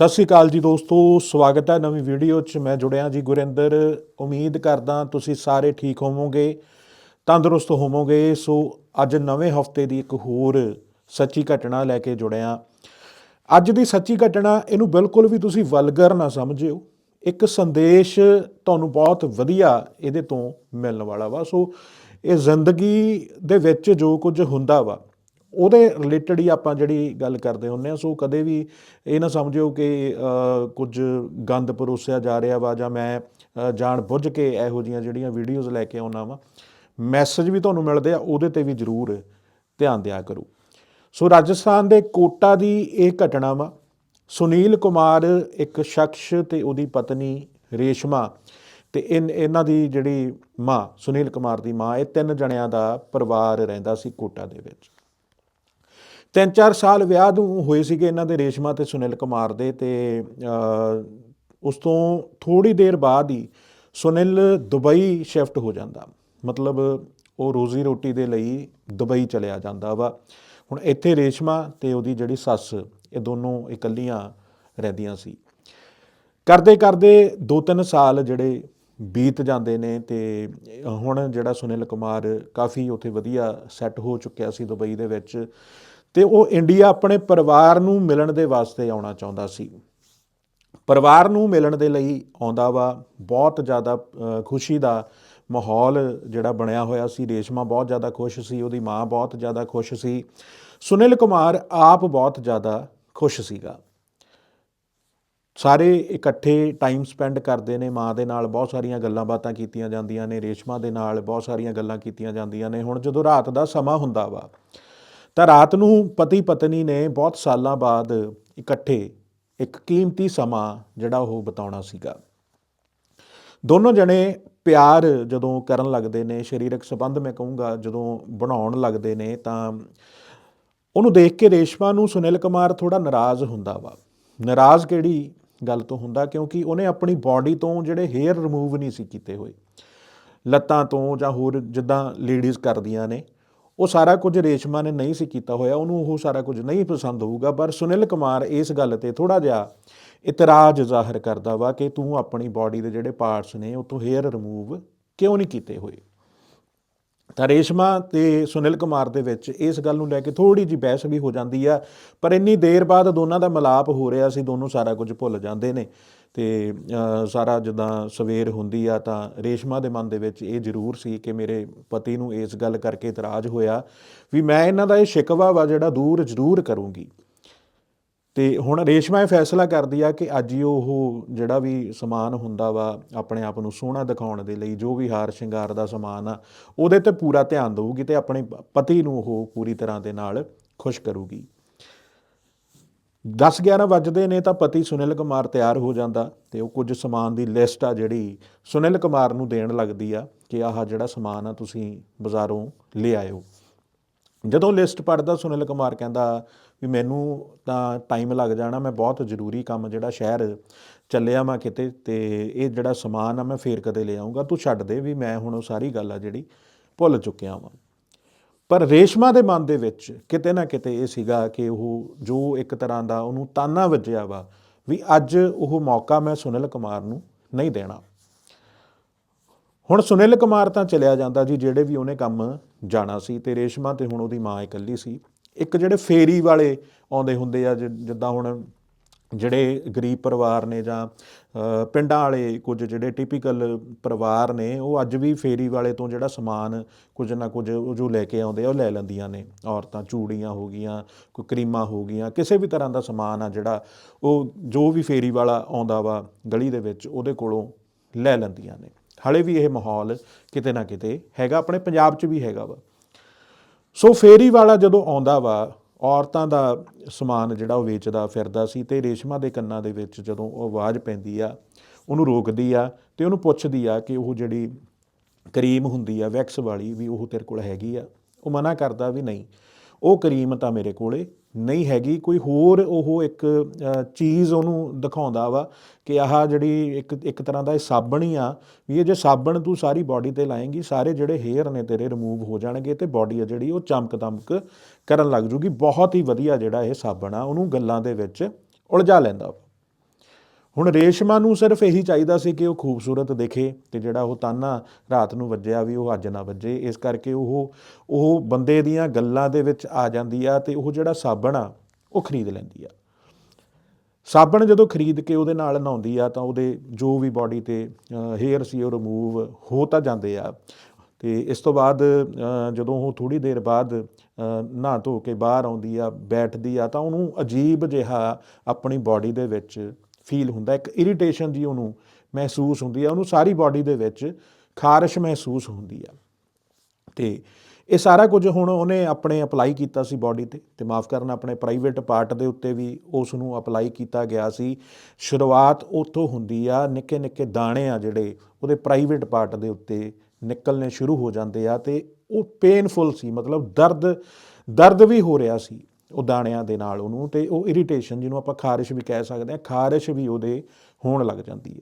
ਸਤਿ ਸ੍ਰੀ ਅਕਾਲ ਜੀ ਦੋਸਤੋ, ਸਵਾਗਤ ਹੈ ਨਵੀਂ ਵੀਡੀਓ 'ਚ। ਮੈਂ ਜੁੜਿਆ ਜੀ ਗੁਰਿੰਦਰ। ਉਮੀਦ ਕਰਦਾ ਤੁਸੀਂ ਸਾਰੇ ਠੀਕ ਹੋਵੋਗੇ, ਤੰਦਰੁਸਤ ਹੋਵੋਗੇ। ਸੋ ਅੱਜ ਨਵੇਂ ਹਫ਼ਤੇ ਦੀ ਇੱਕ ਹੋਰ ਸੱਚੀ ਘਟਨਾ ਲੈ ਕੇ ਜੁੜਿਆ। ਅੱਜ ਦੀ ਸੱਚੀ ਘਟਨਾ ਇਹਨੂੰ ਬਿਲਕੁਲ ਵੀ ਤੁਸੀਂ ਵਲਗਰ ਨਾ ਸਮਝਿਓ। ਇੱਕ ਸੰਦੇਸ਼ ਤੁਹਾਨੂੰ ਬਹੁਤ ਵਧੀਆ ਇਹਦੇ ਤੋਂ ਮਿਲਣ ਵਾਲਾ ਵਾ। ਸੋ ਇਹ ਜ਼ਿੰਦਗੀ ਦੇ ਵਿੱਚ ਜੋ ਕੁਝ ਹੁੰਦਾ ਵਾ ਉਹਦੇ ਰਿਲੇਟਡ ਹੀ ਆਪਾਂ ਜਿਹੜੀ ਗੱਲ ਕਰਦੇ ਹੁੰਨੇ ਆ ਸੋ ਕਦੇ ਵੀ ਇਹ ਨਾ ਸਮਝਿਓ ਕਿ ਕੁਝ ਗੰਦ ਪਰੋਸਿਆ ਜਾ ਰਿਹਾ ਵਾ ਜਾਂ ਮੈਂ ਜਾਣ ਬੁੱਝ ਕੇ ਇਹੋ ਜੀਆਂ ਜਿਹੜੀਆਂ ਵੀਡੀਓਜ਼ ਲੈ ਕੇ ਆਉਣਾ ਵਾ ਮੈਸੇਜ ਵੀ ਤੁਹਾਨੂੰ ਮਿਲਦੇ ਆ, ਉਹਦੇ ਤੇ ਵੀ ਜ਼ਰੂਰ ਧਿਆਨ ਦਿਆ ਕਰੋ। ਸੋ ਰਾਜਸਥਾਨ ਦੇ ਕੋਟਾ ਦੀ ਇਹ ਘਟਨਾ ਵਾ, ਸੁਨੀਲ ਕੁਮਾਰ ਇੱਕ ਸ਼ਖਸ ਤੇ ਉਹਦੀ ਪਤਨੀ ਰੇਸ਼ਮਾ ਤੇ ਇਨ, ਇਹਨਾਂ ਦੀ ਜਿਹੜੀ ਮਾਂ, ਸੁਨੀਲ ਕੁਮਾਰ ਦੀ ਮਾਂ, ਇਹ ਤਿੰਨ ਜਣਿਆਂ ਦਾ ਪਰਿਵਾਰ ਰਹਿੰਦਾ ਸੀ ਕੋਟਾ ਦੇ ਵਿੱਚ। ਤਿੰਨ ਚਾਰ ਸਾਲ ਵਿਆਹ ਨੂੰ ਹੋਏ ਸੀਗੇ ਇਹਨਾਂ ਦੇ ਰੇਸ਼ਮਾ ਤੇ ਸੁਨੀਲ ਕੁਮਾਰ ਦੇ ਤੇ ਉਸ ਤੋਂ ਥੋੜੀ ਦੇਰ ਬਾਅਦ ਹੀ ਸੁਨੀਲ ਦੁਬਈ ਸ਼ਿਫਟ ਹੋ ਜਾਂਦਾ। ਮਤਲਬ ਉਹ ਰੋਜ਼ੀ ਰੋਟੀ ਦੇ ਲਈ ਦੁਬਈ ਚਲਿਆ ਜਾਂਦਾ ਵਾ। ਹੁਣ ਇੱਥੇ ਰੇਸ਼ਮਾ ਤੇ ਉਹਦੀ ਜਿਹੜੀ ਸੱਸ, ਇਹ ਦੋਨੋਂ ਇਕੱਲੀਆਂ ਰਹਿੰਦੀਆਂ ਸੀ। ਕਰਦੇ ਕਰਦੇ 2-3 ਸਾਲ ਜਿਹੜੇ ਬੀਤ ਜਾਂਦੇ ਨੇ ਤੇ ਹੁਣ ਜਿਹੜਾ ਸੁਨੀਲ ਕੁਮਾਰ ਕਾਫੀ ਉੱਥੇ ਵਧੀਆ ਸੈੱਟ ਹੋ ਚੁੱਕਿਆ ਸੀ ਦੁਬਈ ਦੇ ਵਿੱਚ। ਤੇ ਉਹ ਇੰਡੀਆ ਆਪਣੇ ਪਰਿਵਾਰ ਨੂੰ ਮਿਲਣ ਦੇ ਵਾਸਤੇ ਆਉਣਾ ਚਾਹੁੰਦਾ ਸੀ। ਪਰਿਵਾਰ ਨੂੰ ਮਿਲਣ ਦੇ ਲਈ ਆਉਂਦਾ ਵਾ, ਬਹੁਤ ਜ਼ਿਆਦਾ ਖੁਸ਼ੀ ਦਾ ਮਾਹੌਲ ਜਿਹੜਾ ਬਣਿਆ ਹੋਇਆ ਸੀ। ਰੇਸ਼ਮਾ ਬਹੁਤ ਜ਼ਿਆਦਾ ਖੁਸ਼ ਸੀ, ਉਹਦੀ ਮਾਂ ਬਹੁਤ ਜ਼ਿਆਦਾ ਖੁਸ਼ ਸੀ। ਸੁਨੀਲ ਕੁਮਾਰ ਆਪ ਬਹੁਤ ਜ਼ਿਆਦਾ ਖੁਸ਼ ਸੀਗਾ। ਸਾਰੇ ਇਕੱਠੇ ਟਾਈਮ ਸਪੈਂਡ ਕਰਦੇ ਨੇ, ਮਾਂ ਦੇ ਨਾਲ ਬਹੁਤ ਸਾਰੀਆਂ ਗੱਲਾਂ ਬਾਤਾਂ ਕੀਤੀਆਂ ਜਾਂਦੀਆਂ ਨੇ, ਰੇਸ਼ਮਾ ਦੇ ਨਾਲ ਬਹੁਤ ਸਾਰੀਆਂ ਗੱਲਾਂ ਕੀਤੀਆਂ ਜਾਂਦੀਆਂ ਨੇ। ਹੁਣ ਜਦੋਂ ਰਾਤ ਦਾ ਸਮਾਂ ਹੁੰਦਾ ਵਾ ਤਾਂ ਰਾਤ ਨੂੰ ਪਤੀ ਪਤਨੀ ਨੇ ਬਹੁਤ ਸਾਲਾਂ ਬਾਅਦ ਇਕੱਠੇ ਇੱਕ ਕੀਮਤੀ ਸਮਾਂ ਜਿਹੜਾ ਉਹ ਬਿਤਾਉਣਾ ਸੀਗਾ। ਦੋਨੋਂ ਜਣੇ ਪਿਆਰ ਜਦੋਂ ਕਰਨ ਲੱਗਦੇ ਨੇ, ਸਰੀਰਕ ਸੰਬੰਧ ਮੈਂ ਕਹੂੰਗਾ ਜਦੋਂ ਬਣਾਉਣ ਲੱਗਦੇ ਨੇ ਤਾਂ ਉਹਨੂੰ ਦੇਖ ਕੇ ਰੇਸ਼ਮਾ ਨੂੰ ਸੁਨੀਲ ਕੁਮਾਰ ਥੋੜਾ ਨਾਰਾਜ਼ ਹੁੰਦਾ ਵਾ। ਨਾਰਾਜ਼ ਕਿਹੜੀ ਗੱਲ ਤੋਂ ਹੁੰਦਾ? ਕਿਉਂਕਿ ਉਹਨੇ ਆਪਣੀ ਬਾਡੀ ਤੋਂ ਜਿਹੜੇ ਹੇਅਰ ਰਿਮੂਵ ਨਹੀਂ ਸੀ ਕੀਤੇ ਹੋਏ। ਲੱਤਾਂ ਤੋਂ ਜਾਂ ਹੋਰ ਜਿੱਦਾਂ ਲੇਡੀਜ਼ ਕਰਦੀਆਂ ਨੇ। ਉਹ ਸਾਰਾ ਕੁਝ ਰੇਸ਼ਮਾ ਨੇ ਨਹੀਂ ਸੀ ਕੀਤਾ ਹੋਇਆ, ਉਹਨੂੰ ਉਹ ਸਾਰਾ ਕੁਝ ਨਹੀਂ ਪਸੰਦ ਹੋਊਗਾ, ਪਰ ਸੁਨੀਲ ਕੁਮਾਰ ਇਸ ਗੱਲ ਤੇ ਥੋੜਾ ਜਿਹਾ ਇਤਰਾਜ਼ ਜ਼ਾਹਰ ਕਰਦਾ ਵਾ ਕਿ ਤੂੰ ਆਪਣੀ ਬਾਡੀ ਦੇ ਜਿਹੜੇ ਪਾਰਟਸ ਨੇ, ਉਹ ਤੋਂ ਹੇਅਰ ਰਿਮੂਵ ਕਿਉਂ ਨਹੀਂ ਕੀਤੇ ਹੋਏ? ਤਾਂ ਰੇਸ਼ਮਾ ਤੇ ਸੁਨੀਲ ਕੁਮਾਰ ਦੇ ਵਿੱਚ ਇਸ ਗੱਲ ਨੂੰ ਲੈ ਕੇ ਥੋੜੀ ਜਿਹੀ ਬਹਿਸ ਵੀ ਹੋ ਜਾਂਦੀ ਆ, ਪਰ ਇੰਨੀ ਦੇਰ ਬਾਅਦ ਦੋਨਾਂ ਦਾ ਮਿਲਾਪ ਹੋ ਰਿਹਾ ਸੀ, ਦੋਨੋਂ ਸਾਰਾ ਕੁਝ ਭੁੱਲ ਜਾਂਦੇ ਨੇ। ਤੇ ਸਾਰਾ ਜਿੱਦਾਂ ਸਵੇਰ ਹੁੰਦੀ ਆ ਤਾਂ ਰੇਸ਼ਮਾ ਦੇ ਮਨ ਦੇ ਵਿੱਚ ਇਹ ਜ਼ਰੂਰ ਸੀ ਕਿ ਮੇਰੇ ਪਤੀ ਨੂੰ ਇਸ ਗੱਲ ਕਰਕੇ ਇਤਰਾਜ਼ ਹੋਇਆ ਵੀ ਮੈਂ ਇਹਨਾਂ ਦਾ ਇਹ ਸ਼ਿਕਵਾ ਵਾ ਜਿਹੜਾ ਦੂਰ ਜ਼ਰੂਰ ਕਰੂੰਗੀ। ਤੇ ਹੁਣ ਰੇਸ਼ਮਾ ਇਹ ਫੈਸਲਾ ਕਰਦੀ ਆ ਕਿ ਅੱਜ ਹੀ ਉਹ ਜਿਹੜਾ ਵੀ ਸਮਾਨ ਹੁੰਦਾ ਵਾ ਆਪਣੇ ਆਪ ਨੂੰ ਸੋਹਣਾ ਦਿਖਾਉਣ ਦੇ ਲਈ ਜੋ ਵੀ ਹਾਰ ਸ਼ਿੰਗਾਰ ਦਾ ਸਮਾਨ ਆ, ਉਹਦੇ ਤੇ ਪੂਰਾ ਧਿਆਨ ਦੇਊਗੀ ਤੇ ਆਪਣੇ ਪਤੀ ਨੂੰ ਉਹ ਪੂਰੀ ਤਰ੍ਹਾਂ ਦੇ ਨਾਲ ਖੁਸ਼ ਕਰੂਗੀ। 10 11 ਵੱਜਦੇ ਨੇ ਤਾਂ ਪਤੀ ਸੁਨੀਲ ਕੁਮਾਰ ਤਿਆਰ ਹੋ ਜਾਂਦਾ ਤੇ ਉਹ ਕੁਝ ਸਮਾਨ ਦੀ ਲਿਸਟ ਆ ਜਿਹੜੀ ਸੁਨੀਲ ਕੁਮਾਰ ਨੂੰ ਦੇਣ ਲੱਗਦੀ ਆ ਕਿ ਆਹ ਜਿਹੜਾ ਸਮਾਨ ਆ ਤੁਸੀਂ ਬਾਜ਼ਾਰੋਂ ਲੈ ਆਇਓ। ਜਦੋਂ ਲਿਸਟ ਪੜਦਾ ਸੁਨੀਲ ਕੁਮਾਰ ਕਹਿੰਦਾ ਵੀ ਮੈਨੂੰ ਤਾਂ ਟਾਈਮ ਲੱਗ ਜਾਣਾ, ਮੈਂ ਬਹੁਤ ਜ਼ਰੂਰੀ ਕੰਮ ਜਿਹੜਾ ਸ਼ਹਿਰ ਚੱਲਿਆ ਮੈਂ ਕਿਤੇ ਤੇ ਇਹ ਜਿਹੜਾ ਸਮਾਨ ਆ ਮੈਂ ਫੇਰ ਕਦੇ ਲੈ ਆਉਂਗਾ ਤੂੰ ਛੱਡ ਦੇ ਵੀ ਮੈਂ ਹੁਣ ਉਹ ਸਾਰੀ ਗੱਲ ਆ ਜਿਹੜੀ ਭੁੱਲ ਚੁੱਕਿਆ ਵਾਂ। ਪਰ ਰੇਸ਼ਮਾ ਦੇ ਮਨ ਦੇ ਵਿੱਚ ਕਿਤੇ ਨਾ ਕਿਤੇ ਇਹ ਸੀਗਾ ਕਿ ਉਹ ਜੋ ਇੱਕ ਤਰ੍ਹਾਂ ਦਾ ਉਹਨੂੰ ਤਾਨਾ ਵੱਜਿਆ ਵਾ ਵੀ ਅੱਜ ਉਹ ਮੌਕਾ ਮੈਂ ਸੁਨੀਲ ਕੁਮਾਰ ਨੂੰ ਨਹੀਂ ਦੇਣਾ। ਹੁਣ ਸੁਨੀਲ ਕੁਮਾਰ ਤਾਂ ਚਲਿਆ ਜਾਂਦਾ ਜੀ, ਜਿਹੜੇ ਵੀ ਉਹਨੇ ਕੰਮ ਜਾਣਾ ਸੀ ਤੇ ਰੇਸ਼ਮਾ ਤੇ ਹੁਣ ਉਹਦੀ ਮਾਂ ਇਕੱਲੀ ਸੀ। ਇੱਕ ਜਿਹੜੇ ਫੇਰੀ ਵਾਲੇ ਆਉਂਦੇ ਹੁੰਦੇ ਆ ਜਿੱਦਾਂ ਹੁਣ ਜਿਹੜੇ ਗਰੀਬ ਪਰਿਵਾਰ ਨੇ ਜਾਂ ਪਿੰਡਾਂ ਵਾਲੇ ਕੁਝ ਜਿਹੜੇ ਟਿਪੀਕਲ ਪਰਿਵਾਰ ਨੇ, ਉਹ ਅੱਜ ਵੀ ਫੇਰੀ ਵਾਲੇ ਤੋਂ ਜਿਹੜਾ ਸਮਾਨ ਕੁਝ ਨਾ ਕੁਝ ਉਹ ਜੋ ਲੈ ਕੇ ਆਉਂਦੇ ਆ, ਉਹ ਲੈ ਲੈਂਦੀਆਂ ਨੇ। ਔਰਤਾਂ ਚੂੜੀਆਂ ਹੋ ਗਈਆਂ, ਕੋਈ ਕਰੀਮਾਂ ਹੋ ਗਈਆਂ, ਕਿਸੇ ਵੀ ਤਰ੍ਹਾਂ ਦਾ ਸਮਾਨ ਆ ਜਿਹੜਾ, ਉਹ ਜੋ ਵੀ ਫੇਰੀ ਵਾਲਾ ਆਉਂਦਾ ਵਾ ਗਲੀ ਦੇ ਵਿੱਚ, ਉਹਦੇ ਕੋਲੋਂ ਲੈ ਲੈਂਦੀਆਂ ਨੇ। ਹਾਲੇ ਵੀ ਇਹ ਮਾਹੌਲ ਕਿਤੇ ਨਾ ਕਿਤੇ ਹੈਗਾ, ਆਪਣੇ ਪੰਜਾਬ 'ਚ ਵੀ ਹੈਗਾ ਵਾ। ਸੋ ਫੇਰੀ ਵਾਲਾ ਜਦੋਂ ਆਉਂਦਾ ਵਾ ਔਰਤਾਂ ਦਾ ਸਮਾਨ ਜਿਹੜਾ ਉਹ ਵੇਚਦਾ ਫਿਰਦਾ ਸੀ ਤੇ ਰੇਸ਼ਮਾ ਦੇ ਕੰਨਾਂ ਦੇ ਵਿੱਚ ਜਦੋਂ ਉਹ ਆਵਾਜ਼ ਪੈਂਦੀ ਆ, ਉਹਨੂੰ ਰੋਕਦੀ ਆ ਤੇ ਉਹਨੂੰ ਪੁੱਛਦੀ ਆ ਕਿ ਉਹ ਜਿਹੜੀ ਕਰੀਮ ਹੁੰਦੀ ਆ, ਵੈਕਸ ਵਾਲੀ ਵੀ ਉਹ ਤੇਰੇ ਕੋਲ ਹੈਗੀ ਆ? ਉਹ ਮਨਾ ਕਰਦਾ ਵੀ ਨਹੀਂ। ਉਹ ਕਰੀਮ ਤਾਂ ਮੇਰੇ ਕੋਲੇ ਨਹੀਂ ਹੈਗੀ, ਕੋਈ ਹੋਰ ਉਹ ਇੱਕ ਚੀਜ਼ ਉਹਨੂੰ ਦਿਖਾਉਂਦਾ ਵਾ ਕਿ ਆਹ ਜਿਹੜੀ ਇੱਕ ਇੱਕ ਤਰ੍ਹਾਂ ਦਾ ਇਹ ਸਾਬਣ ਹੀ ਆ ਵੀ ਇਹ ਜੇ ਸਾਬਣ ਤੂੰ ਸਾਰੀ ਬਾਡੀ ਤੇ ਲਾਏਂਗੀ, ਸਾਰੇ ਜਿਹੜੇ ਹੇਅਰ ਨੇ ਤੇਰੇ ਰਿਮੂਵ ਹੋ ਜਾਣਗੇ ਤੇ ਬਾਡੀ ਆ ਜਿਹੜੀ ਉਹ ਚਮਕ ਦਮਕ ਕਰਨ ਲੱਗ ਜੂਗੀ। ਬਹੁਤ ਹੀ ਵਧੀਆ ਜਿਹੜਾ ਇਹ ਸਾਬਣ ਆ, ਉਹਨੂੰ ਗੱਲਾਂ ਦੇ ਵਿੱਚ ਉਲਝਾ ਲੈਂਦਾ ਹੁਣ ਰੇਸ਼ਮਾ ਨੂੰ ਸਿਰਫ ਇਹੀ ਚਾਹੀਦਾ ਸੀ ਕਿ ਉਹ ਖੂਬਸੂਰਤ ਦਿਖੇ ਤੇ ਜਿਹੜਾ ਉਹ ਤਾਨਾ ਰਾਤ ਨੂੰ ਵੱਜਿਆ ਵੀ ਉਹ ਅੱਜ ਨਾ ਵੱਜੇ। ਇਸ ਕਰਕੇ ਉਹ ਉਹ ਬੰਦੇ ਦੀਆਂ ਗੱਲਾਂ ਦੇ ਵਿੱਚ ਆ ਜਾਂਦੀ ਆ ਤੇ ਉਹ ਜਿਹੜਾ ਸਾਬਣ ਆ, ਉਹ ਖਰੀਦ ਲੈਂਦੀ ਆ। ਸਾਬਣ ਜਦੋਂ ਖਰੀਦ ਕੇ ਉਹਦੇ ਨਾਲ ਨਹਾਉਂਦੀ ਆ ਤਾਂ ਉਹਦੇ ਜੋ ਵੀ ਬਾਡੀ ਤੇ ਹੇਅਰ ਸੀ ਉਹ ਰਿਮੂਵ ਹੋ ਤਾਂ ਜਾਂਦੇ ਆ। ਤੇ ਇਸ ਤੋਂ ਬਾਅਦ ਜਦੋਂ ਉਹ ਥੋੜੀ ਦੇਰ ਬਾਅਦ ਨਹਾ ਧੋ ਕੇ ਬਾਹਰ ਆਉਂਦੀ ਆ, ਬੈਠਦੀ ਆ ਤਾਂ ਉਹਨੂੰ ਅਜੀਬ ਜਿਹਾ ਆਪਣੀ ਬਾਡੀ ਦੇ ਵਿੱਚ ਫੀਲ ਹੁੰਦਾ ਇੱਕ ਇਰੀਟੇਸ਼ਨ ਜੀ ਉਹਨੂੰ ਮਹਿਸੂਸ ਹੁੰਦੀ ਆ ਉਹਨੂੰ ਸਾਰੀ ਬਾਡੀ ਦੇ ਵਿੱਚ ਖਾਰਸ਼ ਮਹਿਸੂਸ ਹੁੰਦੀ ਆ ਤੇ ਇਹ ਸਾਰਾ ਕੁਝ ਹੁਣ ਉਹਨੇ ਆਪਣੇ ਅਪਲਾਈ ਕੀਤਾ ਸੀ ਬਾਡੀ ਤੇ ਤੇ ਮਾਫ ਕਰਨਾ, ਆਪਣੇ ਪ੍ਰਾਈਵੇਟ ਪਾਰਟ ਦੇ ਉੱਤੇ ਵੀ ਉਸ ਨੂੰ ਅਪਲਾਈ ਕੀਤਾ ਗਿਆ ਸੀ। ਸ਼ੁਰੂਆਤ ਉੱਥੋਂ ਹੁੰਦੀ ਆ, ਨਿੱਕੇ ਨਿੱਕੇ ਦਾਣੇ ਆ ਜਿਹੜੇ ਉਹਦੇ ਪ੍ਰਾਈਵੇਟ ਪਾਰਟ ਦੇ ਉੱਤੇ ਨਿਕਲਣੇ ਸ਼ੁਰੂ ਹੋ ਜਾਂਦੇ ਆ, ਤੇ ਉਹ ਪੇਨਫੁਲ ਸੀ, ਮਤਲਬ ਦਰਦ ਦਰਦ ਵੀ ਹੋ ਰਿਹਾ ਸੀ। ਉਹ ਦਾਣਿਆਂ ਦੇ ਨਾਲ ਉਹਨੂੰ ਤੇ ਉਹ ਇਰੀਟੇਸ਼ਨ ਜਿਹਨੂੰ ਆਪਾਂ ਖਾਰਿਸ਼ ਵੀ ਕਹਿ ਸਕਦੇ ਆ ਖਾਰਿਸ਼ ਵੀ ਉਹਦੇ ਹੋਣ ਲੱਗ ਜਾਂਦੀ ਹੈ।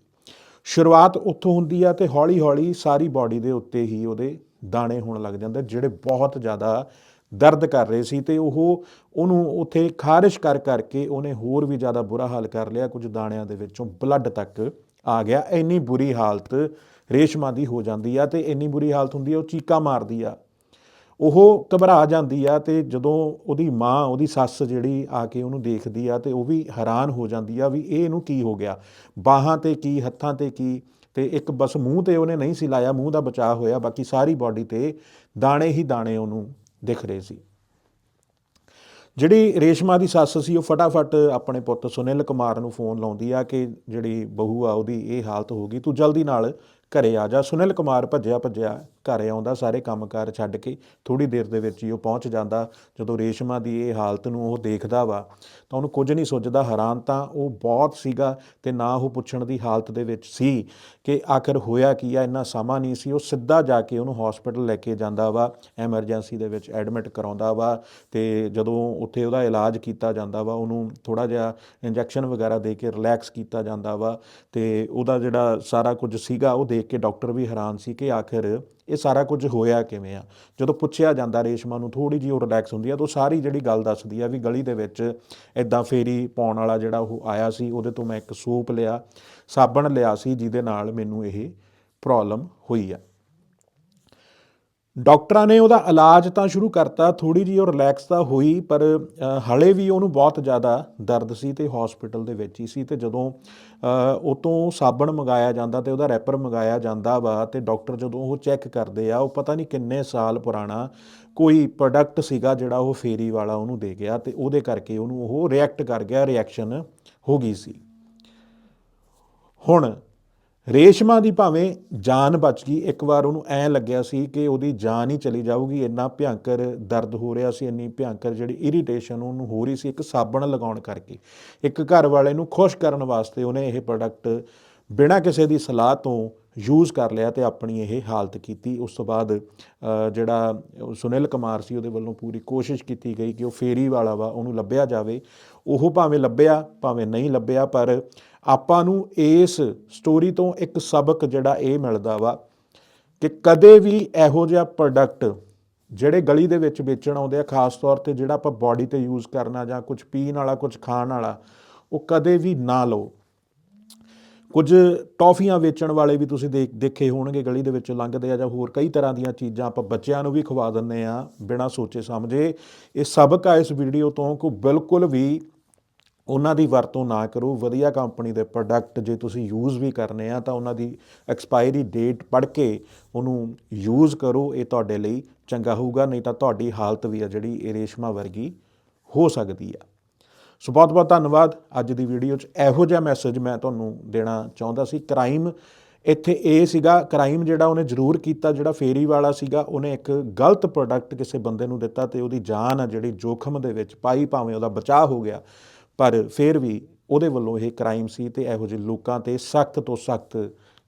ਸ਼ੁਰੂਆਤ ਉੱਥੋਂ ਹੁੰਦੀ ਆ ਤੇ ਹੌਲੀ-ਹੌਲੀ ਸਾਰੀ ਬਾਡੀ ਦੇ ਉੱਤੇ ਹੀ ਉਹਦੇ ਦਾਣੇ ਹੋਣ ਲੱਗ ਜਾਂਦੇ ਜਿਹੜੇ ਬਹੁਤ ਜ਼ਿਆਦਾ ਦਰਦ ਕਰ ਰਹੇ ਸੀ ਤੇ ਉਹ ਉਹਨੂੰ ਉੱਥੇ ਖਾਰਿਸ਼ ਕਰ ਕਰਕੇ ਉਹਨੇ ਹੋਰ ਵੀ ਜ਼ਿਆਦਾ ਬੁਰਾ ਹਾਲ ਕਰ ਲਿਆ, ਕੁਝ ਦਾਣਿਆਂ ਦੇ ਵਿੱਚੋਂ ਬਲੱਡ ਤੱਕ ਆ ਗਿਆ। ਇੰਨੀ ਬੁਰੀ ਹਾਲਤ ਰੇਸ਼ਮਾ ਦੀ ਹੋ ਜਾਂਦੀ ਆ ਤੇ ਇੰਨੀ ਬੁਰੀ ਹਾਲਤ ਹੁੰਦੀ ਆ, ਉਹ ਚੀਕਾ ਮਾਰਦੀ ਆ। ਉਹ ਘਬਰਾ ਜਾਂਦੀ ਆ ਤੇ ਜਦੋਂ ਉਹਦੀ ਮਾਂ, ਉਹਦੀ ਸੱਸ ਜਿਹੜੀ ਆ ਕੇ ਉਹਨੂੰ ਦੇਖਦੀ ਆ ਤੇ ਉਹ ਵੀ ਹੈਰਾਨ ਹੋ ਜਾਂਦੀ ਆ ਵੀ ਇਹ ਇਹਨੂੰ ਕੀ ਹੋ ਗਿਆ? ਬਾਹਾਂ ਤੇ ਕੀ, ਹੱਥਾਂ ਤੇ ਕੀ? ਤੇ ਇੱਕ ਬਸ ਮੂੰਹ ਤੇ ਉਹਨੇ ਨਹੀਂ ਸੀ ਲਾਇਆ, ਮੂੰਹ ਦਾ ਬਚਾਅ ਹੋਇਆ, ਬਾਕੀ ਸਾਰੀ ਬਾਡੀ ਤੇ ਦਾਣੇ ਹੀ ਦਾਣੇ ਉਹਨੂੰ ਦਿਖ ਰਹੇ ਸੀ। ਜਿਹੜੀ ਰੇਸ਼ਮਾ ਦੀ ਸੱਸ ਸੀ, ਉਹ ਫਟਾਫਟ ਆਪਣੇ ਪੁੱਤ ਸੁਨੀਲ ਕੁਮਾਰ ਨੂੰ ਫੋਨ ਲਾਉਂਦੀ ਆ ਕਿ ਜਿਹੜੀ ਬਹੂ ਆ ਉਹਦੀ ਇਹ ਹਾਲਤ ਹੋ ਗਈ, ਤੂੰ ਜਲਦੀ ਨਾਲ ਘਰੇ ਆ ਜਾ। ਸੁਨੀਲ ਕੁਮਾਰ ਭੱਜਿਆ ਭੱਜਿਆ ਘਰੇ ਆਉਂਦਾ, ਸਾਰੇ ਕੰਮਕਾਰ ਛੱਡ ਕੇ ਥੋੜੀ ਦੇਰ ਦੇ ਵਿੱਚ ਹੀ ਉਹ ਪਹੁੰਚ ਜਾਂਦਾ। ਜਦੋਂ ਰੇਸ਼ਮਾ ਦੀ ਇਹ ਹਾਲਤ ਨੂੰ ਉਹ ਦੇਖਦਾ ਵਾ, ਤਾਂ ਉਹਨੂੰ ਕੁਝ ਨਹੀਂ ਸੋਚਦਾ, ਹੈਰਾਨ ਤਾਂ ਉਹ ਬਹੁਤ ਸੀਗਾ ਤੇ ਨਾ ਉਹ ਪੁੱਛਣ ਦੀ ਹਾਲਤ ਦੇ ਵਿੱਚ ਸੀ ਕਿ ਆਖਰ ਹੋਇਆ ਕੀ ਆ, ਇੰਨਾ ਸਮਾਂ ਨਹੀਂ ਸੀ। ਉਹ ਸਿੱਧਾ ਜਾ ਕੇ ਉਹਨੂੰ ਹਸਪੀਟਲ ਲੈ ਕੇ ਜਾਂਦਾ ਵਾ ਐਮਰਜੈਂਸੀ ਦੇ ਵਿੱਚ ਐਡਮਿਟ ਕਰਾਉਂਦਾ ਵਾ ਤੇ ਜਦੋਂ ਉੱਥੇ ਉਹਦਾ ਇਲਾਜ ਕੀਤਾ ਜਾਂਦਾ ਵਾ, ਉਹਨੂੰ ਥੋੜਾ ਜਿਹਾ ਇੰਜੈਕਸ਼ਨ ਵਗੈਰਾ ਦੇ ਕੇ ਰਿਲੈਕਸ ਕੀਤਾ ਜਾਂਦਾ ਵਾ ਤੇ ਉਹਦਾ ਜਿਹੜਾ ਸਾਰਾ ਕੁਝ ਸੀਗਾ, ਉਹ ਦੇਖ ਕੇ ਡਾਕਟਰ ਵੀ ਹੈਰਾਨ ਸੀ ਕਿ ਆਖਿਰ ਇਹ ਸਾਰਾ ਕੁਝ ਹੋਇਆ ਕਿਵੇਂ ਆ। ਜਦੋਂ ਪੁੱਛਿਆ ਜਾਂਦਾ ਰੇਸ਼ਮਾ ਨੂੰ ਥੋੜੀ ਜਿਹੀ ਉਹ ਰਿਲੈਕਸ ਹੁੰਦੀ ਆ ਤਾਂ ਉਹ ਸਾਰੀ ਜਿਹੜੀ ਗੱਲ ਦੱਸਦੀ ਆ ਵੀ ਗਲੀ ਦੇ ਵਿੱਚ ਇਦਾਂ ਫੇਰੀ ਪਾਉਣ ਵਾਲਾ ਜਿਹੜਾ ਉਹ ਆਇਆ ਸੀ, ਉਹਦੇ ਤੋਂ ਮੈਂ ਇੱਕ ਸੂਪ ਲਿਆ, ਸਾਬਣ ਲਿਆ ਸੀ, ਜਿਹਦੇ ਨਾਲ ਮੈਨੂੰ ਇਹ ਪ੍ਰੋਬਲਮ ਹੋਈ ਆ। ਡਾਕਟਰਾਂ ਨੇ ਉਹਦਾ ਇਲਾਜ ਤਾਂ ਸ਼ੁਰੂ ਕਰਤਾ ਥੋੜੀ ਜਿਹੀ ਉਹ ਰਿਲੈਕਸ ਤਾਂ ਹੋਈ, ਪਰ ਹਲੇ ਵੀ ਉਹਨੂੰ ਬਹੁਤ ਜ਼ਿਆਦਾ ਦਰਦ ਸੀ ਤੇ ਹਸਪੀਟਲ ਦੇ ਵਿੱਚ ਹੀ ਸੀ ਤੇ ਜਦੋਂ ਉਹ ਤੋਂ ਸਾਬਣ ਮੰਗਾਇਆ ਜਾਂਦਾ ਤੇ ਉਹਦਾ ਰੈਪਰ ਮੰਗਾਇਆ ਜਾਂਦਾ ਵਾ ਤੇ ਡਾਕਟਰ ਜਦੋਂ ਉਹ ਚੈੱਕ ਕਰਦੇ ਆ, ਉਹ ਪਤਾ ਨਹੀਂ ਕਿੰਨੇ ਸਾਲ ਪੁਰਾਣਾ ਕੋਈ ਪ੍ਰੋਡਕਟ ਸੀਗਾ ਜਿਹੜਾ ਉਹ ਫੇਰੀ ਵਾਲਾ ਉਹਨੂੰ ਦੇ ਗਿਆ ਤੇ ਉਹਦੇ ਕਰਕੇ ਉਹਨੂੰ ਉਹ ਰਿਐਕਟ ਕਰ ਗਿਆ ਰਿਐਕਸ਼ਨ ਹੋ ਗਈ ਸੀ। ਹੁਣ ਰੇਸ਼ਮਾ ਦੀ ਭਾਵੇਂ ਜਾਨ ਬਚ ਗਈ, ਇੱਕ ਵਾਰ ਉਹਨੂੰ ਐ ਲੱਗਿਆ ਸੀ ਕਿ ਉਹਦੀ ਜਾਨ ਹੀ ਚਲੀ ਜਾਊਗੀ, ਇੰਨਾ ਭਿਆੰਕਰ ਦਰਦ ਹੋ ਰਿਹਾ ਸੀ, ਇੰਨੀ ਭਿਆੰਕਰ ਜਿਹੜੀ ਇਰੀਟੇਸ਼ਨ ਉਹਨੂੰ ਹੋ ਰਹੀ ਸੀ, ਇੱਕ ਸਾਬਣ ਲਗਾਉਣ ਕਰਕੇ। ਇੱਕ ਘਰ ਵਾਲੇ ਨੂੰ ਖੁਸ਼ ਕਰਨ ਵਾਸਤੇ ਉਹਨੇ ਇਹ ਪ੍ਰੋਡਕਟ ਬਿਨਾਂ ਕਿਸੇ ਦੀ ਸਲਾਹ ਤੋਂ ਯੂਜ਼ ਕਰ ਲਿਆ ਤੇ ਆਪਣੀ ਇਹ ਹਾਲਤ ਕੀਤੀ। ਉਸ ਤੋਂ ਬਾਅਦ ਜਿਹੜਾ ਸੁਨੀਲ ਕੁਮਾਰ ਸੀ, ਉਹਦੇ ਵੱਲੋਂ ਪੂਰੀ ਕੋਸ਼ਿਸ਼ ਕੀਤੀ ਗਈ ਕਿ ਉਹ ਫੇਰੀ ਵਾਲਾ ਵਾ, ਉਹਨੂੰ ਲੱਭਿਆ ਜਾਵੇ। ਉਹ ਭਾਵੇਂ ਲੱਭਿਆ, ਭਾਵੇਂ ਨਹੀਂ ਲੱਭਿਆ, ਪਰ ਆਪਾਂ ਨੂੰ ਇਸ ਸਟੋਰੀ ਤੋਂ ਇੱਕ ਸਬਕ ਜਿਹੜਾ ਇਹ ਮਿਲਦਾ ਵਾ ਕਿ ਕਦੇ ਵੀ ਇਹੋ ਜਿਹਾ ਪ੍ਰੋਡਕਟ ਜਿਹੜੇ ਗਲੀ ਦੇ ਵਿੱਚ ਵੇਚਣ ਆਉਂਦੇ ਆ, ਖਾਸ ਤੌਰ ਤੇ ਜਿਹੜਾ ਆਪਾਂ ਬਾਡੀ ਤੇ ਯੂਜ਼ ਕਰਨਾ ਜਾਂ ਕੁਝ ਪੀਣ ਵਾਲਾ ਕੁਝ ਖਾਣ ਵਾਲਾ, ਉਹ ਕਦੇ ਵੀ ਨਾ ਲਓ। ਕੁਝ ਟੌਫੀਆਂ ਵੇਚਣ ਵਾਲੇ ਵੀ ਤੁਸੀਂ ਦੇਖ, ਦੇਖੇ ਹੋਣਗੇ ਗਲੀ ਦੇ ਵਿੱਚ ਲੰਘਦੇ ਆ ਜਾਂ ਹੋਰ ਕਈ ਤਰ੍ਹਾਂ ਦੀਆਂ ਚੀਜ਼ਾਂ ਆਪਾਂ ਬੱਚਿਆਂ ਨੂੰ ਵੀ ਖਵਾ ਦਿੰਨੇ ਆ ਬਿਨਾਂ ਸੋਚੇ ਸਮਝੇ। ਇਹ ਸਬਕ ਆ ਇਸ ਵੀਡੀਓ ਤੋਂ ਕਿ ਬਿਲਕੁਲ ਵੀ ਉਹਨਾਂ ਦੀ ਵਰਤੋਂ ਨਾ ਕਰੋ। ਵਧੀਆ ਕੰਪਨੀ ਦੇ ਪ੍ਰੋਡਕਟ ਜੇ ਤੁਸੀਂ ਯੂਜ਼ ਵੀ ਕਰਨੇ ਆ ਤਾਂ ਉਹਨਾਂ ਦੀ ਐਕਸਪਾਇਰੀ ਡੇਟ ਪੜ੍ਹ ਕੇ ਉਹਨੂੰ ਯੂਜ਼ ਕਰੋ। ਇਹ ਤੁਹਾਡੇ ਲਈ ਚੰਗਾ ਹੋਊਗਾ, ਨਹੀਂ ਤਾਂ ਤੁਹਾਡੀ ਹਾਲਤ ਵੀ ਆ ਜਿਹੜੀ ਇਹ ਰੇਸ਼ਮਾ ਵਰਗੀ ਹੋ ਸਕਦੀ ਆ। ਸੋ ਬਹੁਤ ਬਹੁਤ ਧੰਨਵਾਦ। ਅੱਜ ਦੀ ਵੀਡੀਓ 'ਚ ਇਹੋ ਜਿਹਾ ਮੈਸੇਜ ਮੈਂ ਤੁਹਾਨੂੰ ਦੇਣਾ ਚਾਹੁੰਦਾ ਸੀ। ਕ੍ਰਾਈਮ ਇੱਥੇ ਇਹ ਸੀਗਾ ਕ੍ਰਾਈਮ ਜਿਹੜਾ ਉਹਨੇ ਜ਼ਰੂਰ ਕੀਤਾ, ਜਿਹੜਾ ਫੇਰੀ ਵਾਲਾ ਸੀਗਾ, ਉਹਨੇ ਇੱਕ ਗਲਤ ਪ੍ਰੋਡਕਟ ਕਿਸੇ ਬੰਦੇ ਨੂੰ ਦਿੱਤਾ ਤੇ ਉਹਦੀ ਜਾਨ ਆ ਜਿਹੜੀ ਜੋਖਮ ਦੇ ਵਿੱਚ ਪਾਈ, ਭਾਵੇਂ ਉਹਦਾ ਬਚਾਅ ਹੋ ਗਿਆ। ਪਰ ਫਿਰ ਵੀ ਉਹਦੇ ਵੱਲੋਂ ਇਹ ਕ੍ਰਾਈਮ ਸੀ ਤੇ ਇਹੋ ਜਿਹੇ ਲੋਕਾਂ ਤੇ ਸਖਤ ਤੋਂ ਸਖਤ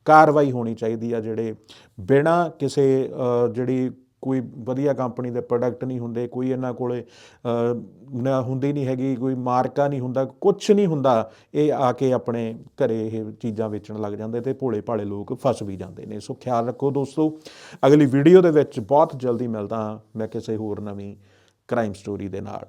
ਕਾਰਵਾਈ ਹੋਣੀ ਚਾਹੀਦੀ ਆ, ਜਿਹੜੇ ਬਿਨਾਂ ਕਿਸੇ ਜਿਹੜੀ ਕੋਈ ਵਧੀਆ ਕੰਪਨੀ ਦੇ ਪ੍ਰੋਡਕਟ ਨਹੀਂ ਹੁੰਦੇ, ਕੋਈ ਇਹਨਾਂ ਕੋਲੇ ਨਾ ਹੁੰਦੀ ਨਹੀਂ ਹੈਗੀ, ਕੋਈ ਮਾਰਕਾ ਨਹੀਂ ਹੁੰਦਾ ਕੁਝ ਨਹੀਂ ਹੁੰਦਾ, ਇਹ ਆ ਕੇ ਆਪਣੇ ਘਰੇ ਇਹ ਚੀਜ਼ਾਂ ਵੇਚਣ ਲੱਗ ਜਾਂਦੇ ਤੇ ਭੋਲੇ ਭਾਲੇ ਲੋਕ ਫਸ ਵੀ ਜਾਂਦੇ ਨੇ। ਸੋ ਖਿਆਲ ਰੱਖੋ ਦੋਸਤੋ, ਅਗਲੀ ਵੀਡੀਓ ਦੇ ਵਿੱਚ ਬਹੁਤ ਜਲਦੀ ਮਿਲਦਾ ਹਾਂ ਮੈਂ ਕਿਸੇ ਹੋਰ ਨਵੀਂ ਕ੍ਰਾਈਮ ਸਟੋਰੀ ਦੇ ਨਾਲ।